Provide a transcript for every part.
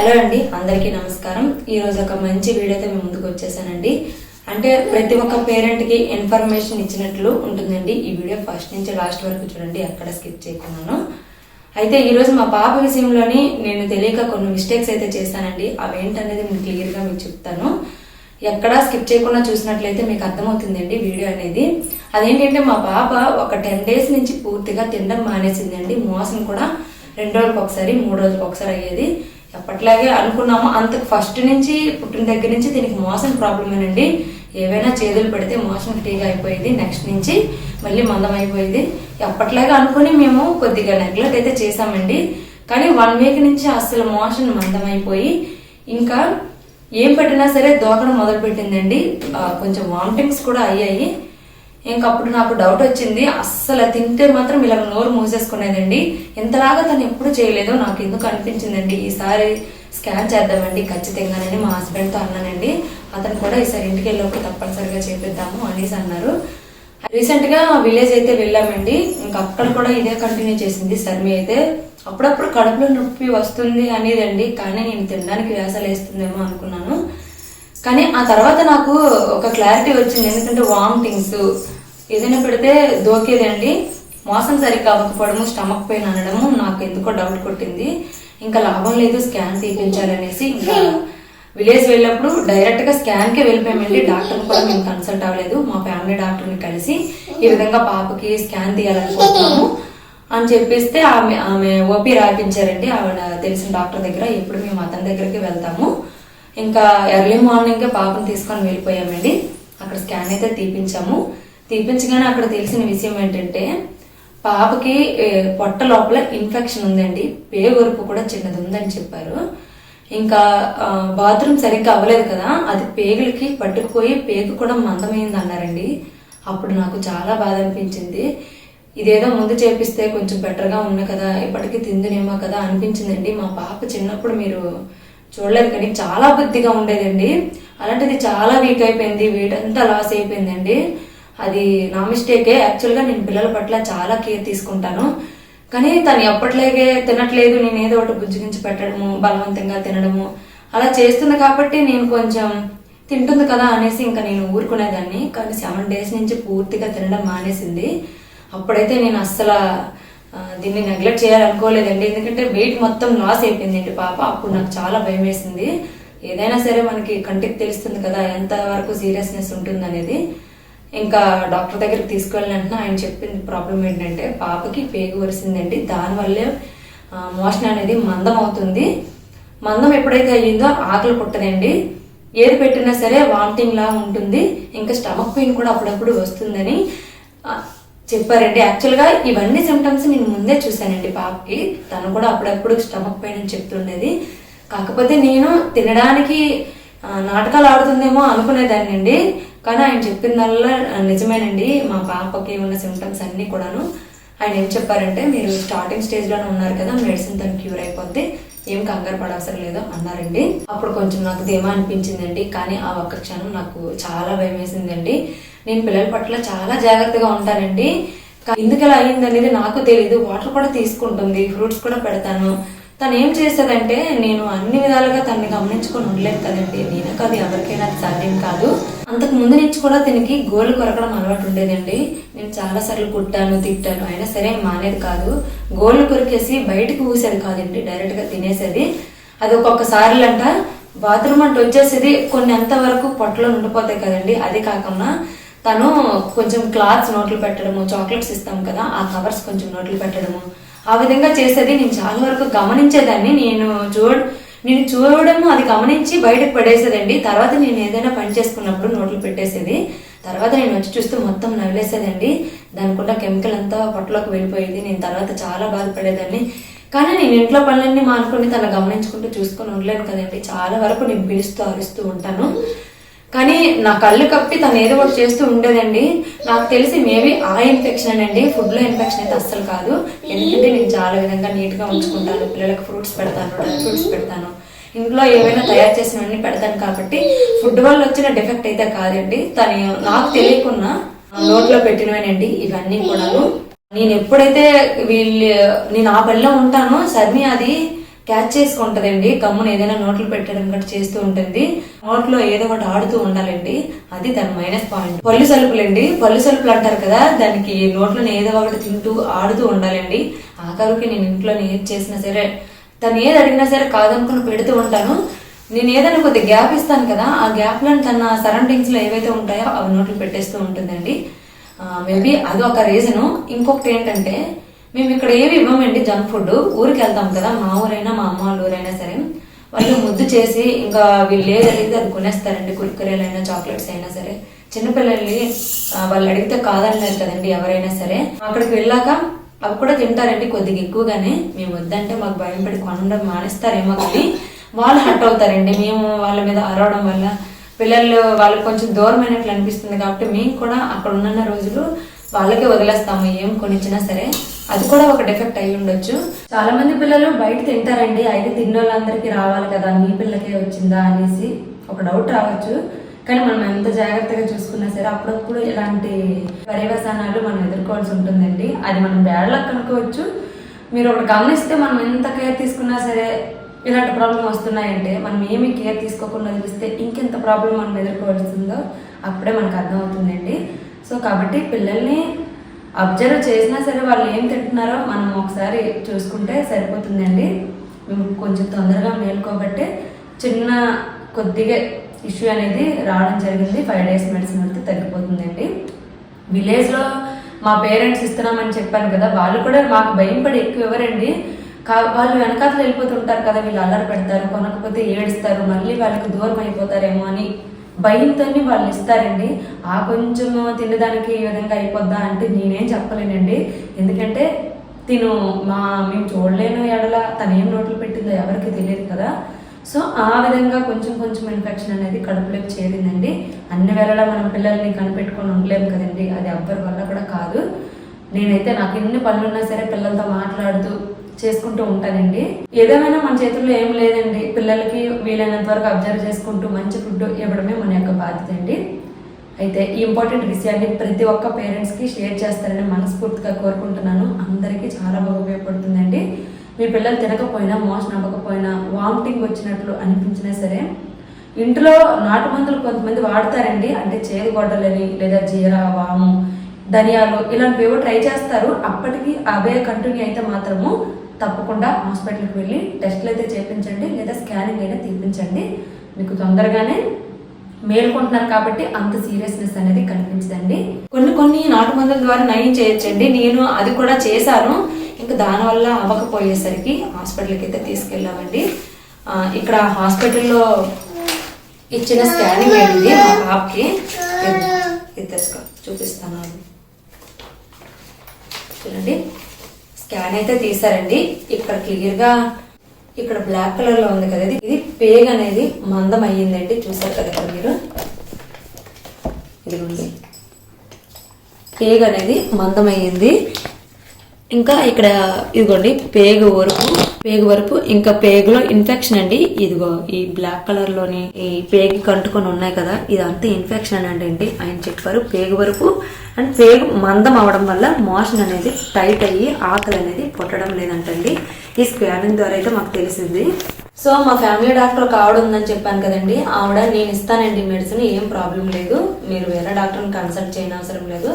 Hello అండి అందరికీ నమస్కారం. ఈ రోజు ఒక మంచి వీడియోతో మేము ముందుకు వచ్చేసానండి. అంటే ప్రతి ఒక్క పేరెంట్కి ఇన్ఫర్మేషన్ ఇచ్చినట్లు ఉంటుందండి ఈ వీడియో. ఫస్ట్ నుంచి లాస్ట్ వరకు చూడండి ఎక్కడ స్కిప్ చేయకున్నాను. అయితే ఈ రోజు మా పాప విషయంలోని నేను తెలియక కొన్ని మిస్టేక్స్ అయితే చేశానండి. అవేంటనేది నేను క్లియర్గా మీకు చెప్తాను. ఎక్కడా స్కిప్ చేయకుండా చూసినట్లయితే మీకు అర్థమవుతుందండి వీడియో అనేది. అదేంటంటే మా పాప ఒక టెన్ డేస్ నుంచి పూర్తిగా తినడం మానేసిందండి. మోసం కూడా రెండు రోజులకు ఒకసారి మూడు రోజులకు ఒకసారి అయ్యేది. ఎప్పట్లాగే అనుకున్నాము. అంతకు ఫస్ట్ నుంచి పుట్టిన దగ్గర నుంచి దీనికి మోసం ప్రాబ్లమేనండి ఏవైనా చేతులు పెడితే మోషన్ ఫ్రీగా అయిపోయేది. నెక్స్ట్ నుంచి మళ్ళీ మందం అయిపోయేది. ఎప్పట్లాగే అనుకుని మేము కొద్దిగా నెగ్లెక్ట్ అయితే చేసామండి కానీ వన్ వీక్ నుంచి అసలు మోషన్ మందం అయిపోయి ఇంకా ఏం పెట్టినా సరే దోకడం మొదలు పెట్టిందండి కొంచెం వామిటింగ్స్ కూడా అయ్యాయి. ఇంకప్పుడు నాకు డౌట్ వచ్చింది. అస్సలు తింటే మాత్రం ఇలా నోరు మూసేసుకునేదండి. ఇంతలాగా తను ఎప్పుడు చేయలేదు నాకు ఎందుకు అనిపించిందండి. ఈసారి స్కాన్ చేద్దామండి. ఖచ్చితంగానని మా హస్బెండ్తో అన్నానండి. అతను కూడా ఈసారి ఇంటికి వెళ్ళినప్పుడు తప్పనిసరిగా చేపిద్దాము అనేసి అన్నారు. రీసెంట్గా విలేజ్ అయితే వెళ్ళామండి. ఇంకా అక్కడ కూడా ఇదే కంటిన్యూ చేసింది సర్మి అయితే. అప్పుడప్పుడు కడుపులో నొప్పి వస్తుంది అనేదండి. కానీ నేను తినడానికి వ్యాసాలు వేస్తుందేమో అనుకున్నాను. కానీ ఆ తర్వాత నాకు ఒక క్లారిటీ వచ్చింది. ఎందుకంటే వామిటింగ్స్ ఏదైనా పెడితే దోకేదండి మోసం సరిగ్గా అవ్వకపోవడము స్టమక్ పెయిన్ అనడము నాకు ఎందుకో డౌట్ కొట్టింది. ఇంకా లాభం లేదు స్కాన్ తీపించాలనేసి ఇంకా విలేజ్ వెళ్ళినప్పుడు డైరెక్ట్గా స్కాన్కి వెళ్ళిపోయామండి. డాక్టర్ కూడా మేము కన్సల్ట్ అవ్వలేదు. మా ఫ్యామిలీ డాక్టర్ని కలిసి ఈ విధంగా పాపకి స్కాన్ తీయాలనుకుంటున్నాము అని చెప్పేస్తే ఆమె ఆమె ఓపీ రాయించారండి ఆవిడ తెలిసిన డాక్టర్ దగ్గర. ఇప్పుడు మేము అతని దగ్గరికి వెళ్తాము. ఇంకా ఎర్లీ మార్నింగ్ పాపను తీసుకొని వెళ్ళిపోయామండి. అక్కడ స్కాన్ అయితే తీపించాము తీపించగానే అక్కడ తెలిసిన విషయం ఏంటంటే పాపకి పొట్ట లోపల ఇన్ఫెక్షన్ ఉందండి. పేగొరుపు కూడా చిన్నది ఉందని చెప్పారు. ఇంకా బాత్రూమ్ సరిగ్గా అవ్వలేదు కదా అది పేగులకి పట్టుకుపోయి పేగు కూడా మందమైంది అన్నారండి అప్పుడు నాకు చాలా బాధ అనిపించింది. ఇదేదో ముందు చేపిస్తే కొంచెం బెటర్గా ఉంది కదా ఇప్పటికీ తిందునేమో కదా అనిపించిందండి. మా పాప చిన్నప్పుడు మీరు చూడలేదు కానీ చాలా బుద్ధిగా ఉండేదండి. అలాంటిది చాలా వీక్ అయిపోయింది. వెయిట్ అంతా లాస్ అయిపోయిందండి. అది నా మిస్టేకే యాక్చువల్గా నేను పిల్లల పట్ల చాలా కేర్ తీసుకుంటాను. కానీ తను ఎప్పట్లాగే తినట్లేదు. నేను ఏదో ఒకటి బుజ్జిగించి పెట్టడము బలవంతంగా తినడము అలా చేస్తుంది కాబట్టి నేను కొంచెం తింటుంది కదా అనేసి ఇంకా నేను ఊరుకునేదాన్ని. కానీ సెవెన్ డేస్ నుంచి పూర్తిగా తినడం మానేసింది. అప్పుడైతే నేను అస్సలు దీన్ని నెగ్లెక్ట్ చేయాలనుకోలేదండి. ఎందుకంటే వెయిట్ మొత్తం లాస్ అయిపోయిందండి పాప. అప్పుడు నాకు చాలా భయం వేసింది. ఏదైనా సరే మనకి కంటికి తెలుస్తుంది కదా ఎంత వరకు సీరియస్నెస్ ఉంటుంది అనేది ఇంకా డాక్టర్ దగ్గరికి తీసుకెళ్ళిన వెంటనే ఆయన చెప్పిన ప్రాబ్లం ఏంటంటే పాపకి పేగు వరిసిందండి. దానివల్లే మోషన్ అనేది మందం అవుతుంది. మందం ఎప్పుడైతే అయ్యిందో ఆకలి పుట్టదండి ఏది పెట్టినా సరే వామిటింగ్ లా ఉంటుంది. ఇంకా స్టమక్ పెయిన్ కూడా అప్పుడప్పుడు వస్తుందని చెప్పారండి. యాక్చువల్గా ఇవన్నీ సిమ్టమ్స్ నేను ముందే చూశానండి పాపకి తను కూడా అప్పుడప్పుడు స్టమక్ పెయిన్ అని చెప్తుండేది. కాకపోతే నేను తినడానికి నాటకాలు ఆడుతుందేమో అనుకునేదాన్ని అండి కానీ ఆయన చెప్పిందల్లా నిజమేనండి. మా పాపకి ఉన్న సిమ్టమ్స్ అన్నీ కూడాను. ఆయన ఏం చెప్పారంటే మీరు స్టార్టింగ్ స్టేజ్లోనే ఉన్నారు కదా మెడిసిన్ తను క్యూర్ అయిపోద్ది ఏం కంగారు పడవసరం లేదు అన్నారండి. అప్పుడు కొంచెం నాకు ధీమా అనిపించిందండి. కానీ ఆ ఒక్క క్షణం నాకు చాలా భయం వేసిందండి నేను పిల్లల పట్ల చాలా జాగ్రత్తగా ఉంటానండి. ఎందుకు ఇలా అయింది అనేది నాకు తెలియదు వాటర్ కూడా తీసుకుంటుంది. ఫ్రూట్స్ కూడా పెడతాను. తను ఏం చేసేదంటే నేను అన్ని విధాలుగా తనని గమనించుకొని ఉండలేదు కదండి. నేను కాదు ఎవరికైనా అది సాధ్యం కాదు. అంతకు ముందు నుంచి కూడా దీనికి గోళ్ళు కొరకడం అలవాటు ఉండేదండి. నేను చాలా సార్లు కుట్టాను తిట్టాను. అయినా సరే మానేది కాదు. గోళ్ళు కొరికేసి బయటకు ఊసేది కాదండి. డైరెక్ట్గా తినేసేది. అది ఒక్కొక్కసారి అంట బాత్రూమ్ అంటే వచ్చేసేది కొన్ని అంతవరకు పొట్టలో ఉండిపోతాయి కదండి. అది కాకుండా తను కొంచెం క్లాత్స్ నోట్లు పెట్టడము చాక్లెట్స్ ఇస్తాం కదా ఆ కవర్స్ కొంచెం నోట్లు పెట్టడము. ఆ విధంగా చేసేది నేను చాలా వరకు గమనించేదాన్ని. నేను చూడ నేను చూడడము అది గమనించి బయటకు పడేసేదండి. తర్వాత నేను ఏదైనా పని చేసుకున్నప్పుడు నోట్లు పెట్టేసేది. తర్వాత నేను వచ్చి చూస్తే మొత్తం నవ్వులేసేదండి దానికున్న కెమికల్ అంతా పొట్టలోకి వెళ్ళిపోయేది. నేను తర్వాత చాలా బాధపడేదాన్ని. కానీ నేను ఇంట్లో పనులన్నీ మానుకొని తన గమనించుకుంటూ చూసుకొని ఉండలేను కదండి. చాలా వరకు నేను పిలుస్తూ అరుస్తూ ఉంటాను. కానీ నా కళ్ళు కప్పి తను ఏదో ఒకటి చేస్తూ ఉండేదండి. నాకు తెలిసి మేబీ ఆ ఇన్ఫెక్షన్ అండి. ఫుడ్లో ఇన్ఫెక్షన్ అయితే అస్సలు కాదు. ఎందుకంటే నేను చాలా విధంగా నీట్గా ఉంచుకుంటాను. పిల్లలకు ఫ్రూట్స్ పెడతాను డ్రై ఫ్రూట్స్ పెడతాను. ఇంట్లో ఏవైనా తయారు చేసినవన్నీ పెడతాను కాబట్టి ఫుడ్ వల్ల వచ్చిన డిఫెక్ట్ అయితే కాదండి. తను నాకు తెలియకున్నా నోట్లో పెట్టినవేనండి ఇవన్నీ కూడాను. నేను ఎప్పుడైతే వీళ్ళు నేను ఆ పనిలో ఉంటానో సర్ని అది క్యాచ్ చేసుకుంటదండి. గమ్మున ఏదైనా నోట్లు పెట్టడం గట్రా చేస్తూ ఉంటుంది. నోట్లో ఏదో ఒకటి ఆడుతూ ఉండాలండి. అది దాని మైనస్ పాయింట్. పళ్ళు సలుపులండి. పళ్ళు సలుపులు అంటారు కదా దానికి నోట్లోనే ఏదో ఒకటి తింటూ ఆడుతూ ఉండాలండి. ఆఖరికి నేను ఇంట్లో ఏది చేసినా సరే తను ఏది అడిగినా సరే కాదనుకుని పెడుతూ ఉంటాను. నేను ఏదైనా కొద్దిగా గ్యాప్ ఇస్తాను కదా ఆ గ్యాప్లో తన సరౌండింగ్స్లో ఏవైతే ఉంటాయో అవి నోట్లు పెట్టేస్తూ ఉంటుందండి. మేబీ అది ఒక రీజను. ఇంకొకటి ఏంటంటే మేము ఇక్కడ ఏమి ఇవ్వమండి జంక్ ఫుడ్? ఊరికి వెళ్తాం కదా మా ఊరైనా మా అమ్మ వాళ్ళ ఊరైనా సరే. వాళ్ళు ముద్దు చేసి ఇంకా వీళ్ళు ఏదైతే అది కొనేస్తారండి కుర్కురేలు అయినా చాక్లెట్స్ అయినా సరే. చిన్నపిల్లల్ని వాళ్ళు అడిగితే కాదనలేదు కదండి ఎవరైనా సరే. అక్కడికి వెళ్ళాక అవి కూడా తింటారండి కొద్దిగా ఎక్కువగానే. మేము వద్దంటే మాకు భయం పడి కొనడం మానేస్తారేమో కానీ వాళ్ళు హట్ అవుతారండి. మేము వాళ్ళ మీద అరవడం వల్ల పిల్లలు వాళ్ళకి కొంచెం దూరమైనట్లు అనిపిస్తుంది కాబట్టి మేము కూడా అక్కడ ఉన్న రోజులు వాళ్ళకే వదిలేస్తాము ఏం కొనిచ్చినా సరే. అది కూడా ఒక డిఫెక్ట్ అయి ఉండొచ్చు. చాలా మంది పిల్లలు బయట తింటారండి. అయితే తిన్న వాళ్ళందరికీ రావాలి కదా మీ పిల్లకే వచ్చిందా అనేసి ఒక డౌట్ రావచ్చు. కానీ మనం ఎంత జాగ్రత్తగా చూసుకున్నా సరే అప్పుడప్పుడు ఇలాంటి పర్యవసానాలు మనం ఎదుర్కోవాల్సి ఉంటుందండి. అది మనం బ్యాడ్ లక్ అనుకోవచ్చు. మీరు ఒకటి గమనిస్తే మనం ఎంత కేర్ తీసుకున్నా సరే ఇలాంటి ప్రాబ్లం వస్తున్నాయంటే మనం ఏమి కేర్ తీసుకోకుండా వదిలిస్తే ఇంకెంత ప్రాబ్లం మనం ఎదుర్కోవాల్సిందో అప్పుడే మనకు అర్థమవుతుందండి. సో కాబట్టి పిల్లల్ని అబ్జర్వ్ చేసినా సరే వాళ్ళు ఏం తింటున్నారో మనం ఒకసారి చూసుకుంటే సరిపోతుందండి. మేము కొంచెం తొందరగా మేలుకోబట్టే చిన్న కొద్దిగా ఇష్యూ అనేది రావడం జరిగింది. ఫైవ్ డేస్ మెడిసిన్ పెడితే తగ్గిపోతుందండి. విలేజ్లో మా పేరెంట్స్ ఇస్తున్నామని చెప్పాను కదా వాళ్ళు కూడా మాకు భయం పడి ఎక్కువ ఎవరండి? కా వాళ్ళు వెనకాతలు వెళ్ళిపోతుంటారు కదా వీళ్ళు అల్లరి పెడతారు కొనకపోతే ఏడుస్తారు మళ్ళీ వాళ్ళకి దూరం అయిపోతారేమో అని. భయంతోనే వాళ్ళు ఇస్తారండి. ఆ కొంచెం తినడానికి ఈ విధంగా అయిపోద్దా అంటే నేనేం చెప్పలేనండి. ఎందుకంటే తిను మా మేము చూడలేను ఎడల తను ఏం నోట్లు పెట్టిందో ఎవరికి తెలియదు కదా. సో ఆ విధంగా కొంచెం కొంచెం ఇన్ఫెక్షన్ అనేది కడుపులోకి చేరిందండి. అన్ని వేళలా మనం పిల్లల్ని కనిపెట్టుకొని ఉండలేము కదండి. అది ఎవ్వరి వల్ల కూడా కాదు. నేనైతే నాకు ఎన్ని పనులు ఉన్నా సరే పిల్లలతో మాట్లాడుతూ చేసుకుంటూ ఉంటానండి. ఏదేమైనా మన చేతుల్లో ఏం లేదండి. పిల్లలకి వీలైనంత వరకు అబ్జర్వ్ చేసుకుంటూ మంచి ఫుడ్ ఇవ్వడమే మన యొక్క బాధ్యత అండి. అయితే ఈ ఇంపార్టెంట్ విషయాన్ని ప్రతి ఒక్క పేరెంట్స్కి షేర్ చేస్తారని మనస్ఫూర్తిగా కోరుకుంటున్నాను. అందరికీ చాలా బాగా ఉపయోగపడుతుందండి. మీ పిల్లలు తినకపోయినా మోషన్ అవ్వకపోయినా వామిటింగ్ వచ్చినట్లు అనిపించినా సరే ఇంట్లో నాటు మందులు కొంతమంది వాడతారండి. అంటే చేదు గొడ్డలని లేదా జీర వాము ధనియాలు ఇలాంటివి ఏవో ట్రై చేస్తారు. అప్పటికి అవే కంటిన్యూ అయితే మాత్రము తప్పకుండా హాస్పిటల్కి వెళ్ళి టెస్ట్లు అయితే చేయించండి లేదా స్కానింగ్ అయినా తీపించండి. మీకు తొందరగానే మేల్కొంటున్నారు కాబట్టి అంత సీరియస్నెస్ అనేది కనిపించదండి. కొన్ని కొన్ని నాటు మందుల ద్వారా నయం చేయొచ్చండి. నేను అది కూడా చేశాను. ఇంకా దానివల్ల అవ్వకపోయేసరికి హాస్పిటల్కి అయితే తీసుకెళ్ళామండి. ఇక్కడ హాస్పిటల్లో ఇచ్చిన స్కానింగ్ అయింది మా పాపకి ఇది చూపిస్తాను. చూడండి. స్కాన్ అయితే తీసారండి ఇక్కడ క్లియర్గా ఇక్కడ బ్లాక్ కలర్లో ఉంది కదా ఇది పేగ్ అనేది మందం అయ్యిందండి. చూసారు కదా ఇక్కడ మీరు? ఇదిగోండి. పేగ్ అనేది మందం అయ్యింది. ఇంకా ఇక్కడ ఇదిగోండి పేగు వరకు పేగు వరకు ఇంకా పేగులో ఇన్ఫెక్షన్ అండి. ఇదిగో ఈ బ్లాక్ కలర్లోని ఈ పేగు కంటుకొని ఉన్నాయి కదా ఇదంతా ఇన్ఫెక్షన్ అండి అండి ఆయన చెప్పారు పేగు వరకు. అండ్ పేగు మందం అవడం వల్ల మోషన్ అనేది టైట్ అయ్యి ఆకలి అనేది పుట్టడం లేదంటండి. ఈ స్కానింగ్ ద్వారా అయితే మాకు తెలిసింది. సో మా ఫ్యామిలీ డాక్టర్ ఒక ఆవిడ ఉందని చెప్పాను కదండి. ఆవిడ నేను ఇస్తానండి మెడిసిన్ ఏం ప్రాబ్లం లేదు. మీరు వేరే డాక్టర్ని కన్సల్ట్ చేయని అవసరం లేదు.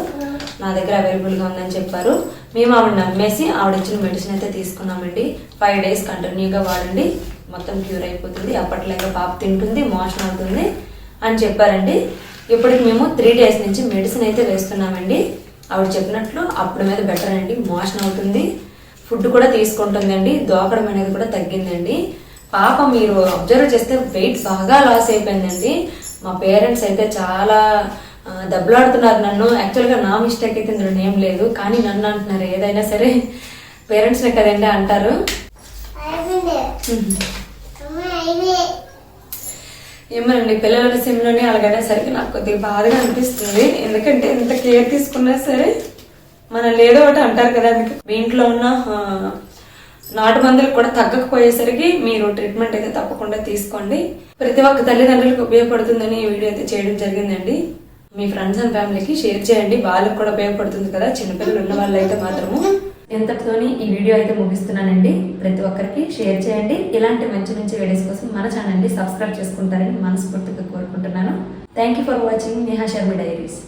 నా దగ్గర అవైలబుల్గా ఉందని చెప్పారు. మేము ఆవిడ నమ్మేసి ఆవిడ ఇచ్చిన మెడిసిన్ అయితే తీసుకున్నామండి. ఫైవ్ డేస్ కంటిన్యూగా వాడండి. మొత్తం క్యూర్ అయిపోతుంది. అప్పట్లాగా పాప తింటుంది మోషన్ అవుతుంది అని చెప్పారండి. ఇప్పటికి మేము త్రీ డేస్ నుంచి మెడిసిన్ అయితే వేస్తున్నామండి. ఆవిడ చెప్పినట్లు అప్పుడు మీద బెటర్ అండి. మోషన్ అవుతుంది. ఫుడ్ కూడా తీసుకుంటుందండి. దోకడం అనేది కూడా తగ్గిందండి. పాప మీరు అబ్జర్వ్ చేస్తే వెయిట్ బాగా లాస్ అయిపోయిందండి. మా పేరెంట్స్ అయితే చాలా దెబ్బలాడుతున్నారు నన్ను. యాక్చువల్గా నా మిస్టేక్ అయితే ఇందులో ఏం లేదు. కానీ నన్ను అంటున్నారు ఏదైనా సరే పేరెంట్స్నే కదండి అంటారు. ఏమోనండి పిల్లల విషయంలోనే అలాగనే సరికి నాకు కొద్దిగా బాధగా అనిపిస్తుంది. ఎందుకంటే ఎంత కేర్ తీసుకున్నా సరే మనల్ని ఏదో ఒకటి అంటారు కదా అందుకే. మీ ఇంట్లో ఉన్న నాటు మందులు కూడా తగ్గకపోయేసరికి మీరు ట్రీట్మెంట్ అయితే తప్పకుండా తీసుకోండి. ప్రతి ఒక్క తల్లిదండ్రులకు ఉపయోగపడుతుందని ఈ వీడియో అయితే చేయడం జరిగిందండి. మీ ఫ్రెండ్స్ అండ్ ఫ్యామిలీకి షేర్ చేయండి. వాళ్ళకి కూడా ఉపయోగపడుతుంది కదా. చిన్నపిల్లలు ఉన్న వాళ్ళైతే మాత్రము. ఎంతటితోని ఈ వీడియో అయితే ముగిస్తున్నానండి. ప్రతి ఒక్కరికి షేర్ చేయండి. ఇలాంటి మంచి మంచి వీడియోస్ కోసం మన ఛానల్ని సబ్స్క్రైబ్ చేసుకుంటారని మనస్ఫూర్తిగా కోరుకుంటున్నాను. Thank you for watching Neha Sharma diaries